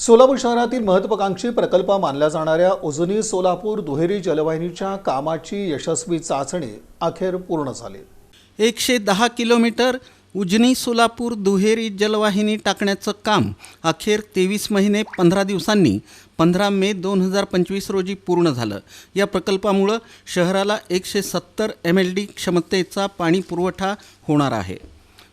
सोलापूर शहरातील महत्वाकांक्षी प्रकल्प मानल्या जाणाऱ्या उजनी सोलापूर दुहेरी जलवाहिनीच्या कामाची यशस्वी चाचणी अखेर पूर्ण झाली. एकशे दहा किलोमीटर उजनी सोलापूर दुहेरी जलवाहिनी टाकण्याचं काम अखेर तेवीस महिने पंधरा दिवसांनी पंधरा मे दोन हजार पंचवीस रोजी पूर्ण झालं. या प्रकल्पामुळं शहराला एकशे सत्तर एम एल डी क्षमतेचा पाणी पुरवठा होणार आहे.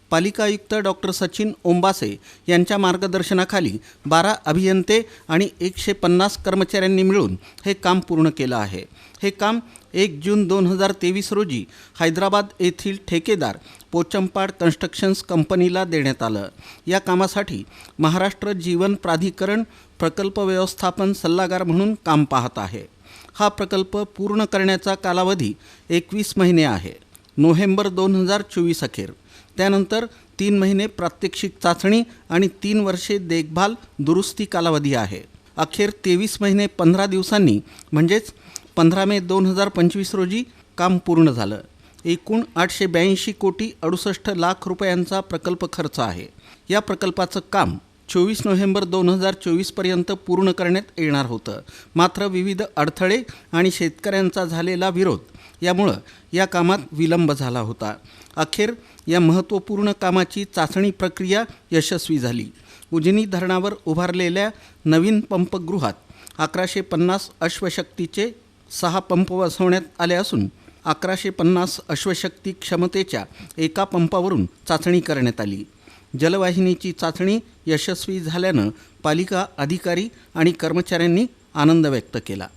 पालिका आयुक्त डॉक्टर सचिन ओंबासे यांच्या मार्गदर्शनाखाली बारा अभियंते आणि एकशे पन्नास कर्मचाऱ्यांनी मिळून हे काम पूर्ण केलं आहे. हे काम एक जून दोन हजार तेवीस रोजी हैदराबाद येथील ठेकेदार पोचंपाड कन्स्ट्रक्शन्स कंपनीला देण्यात आलं. या कामासाठी महाराष्ट्र जीवन प्राधिकरण प्रकल्प व्यवस्थापन सल्लागार म्हणून काम पाहत आहे. हा प्रकल्प पूर्ण करण्याचा कालावधी एकवीस महिने आहे. नोव्हेंबर दोन हजार चोवीस अखेर. त्यानंतर तीन महिने प्रात्यक्षिक चाचणी आणि तीन वर्षे देखभाल दुरुस्ती कालावधी आहे. अखेर तेवीस महिने पंधरा दिवसांनी म्हणजेच पंधरा मे दोन हजार पंचवीस रोजी काम पूर्ण झालं. एकूण आठशे ब्याऐंशी कोटी अडुसष्ट लाख रुपयांचा प्रकल्प खर्च आहे. या प्रकल्पाचं काम चोवीस नोव्हेंबर दोन हजार चोवीसपर्यंत पूर्ण करण्यात येणार होतं. मात्र विविध अडथळे आणि शेतकऱ्यांचा झालेला विरोध यामुळं या कामात विलंब झाला होता. अखेर या महत्त्वपूर्ण कामाची चाचणी प्रक्रिया यशस्वी झाली. उजनी धरणावर उभारलेल्या नवीन पंपगृहात अकराशे पन्नास अश्वशक्तीचे सहा पंप बसवण्यात आले असून अकराशे पन्नास अश्वशक्ती क्षमतेच्या एका पंपावरून चाचणी करण्यात आली. जलवाहिनीची चाचणी यशस्वी झाल्यानं पालिका अधिकारी आणि कर्मचाऱ्यांनी आनंद व्यक्त केला.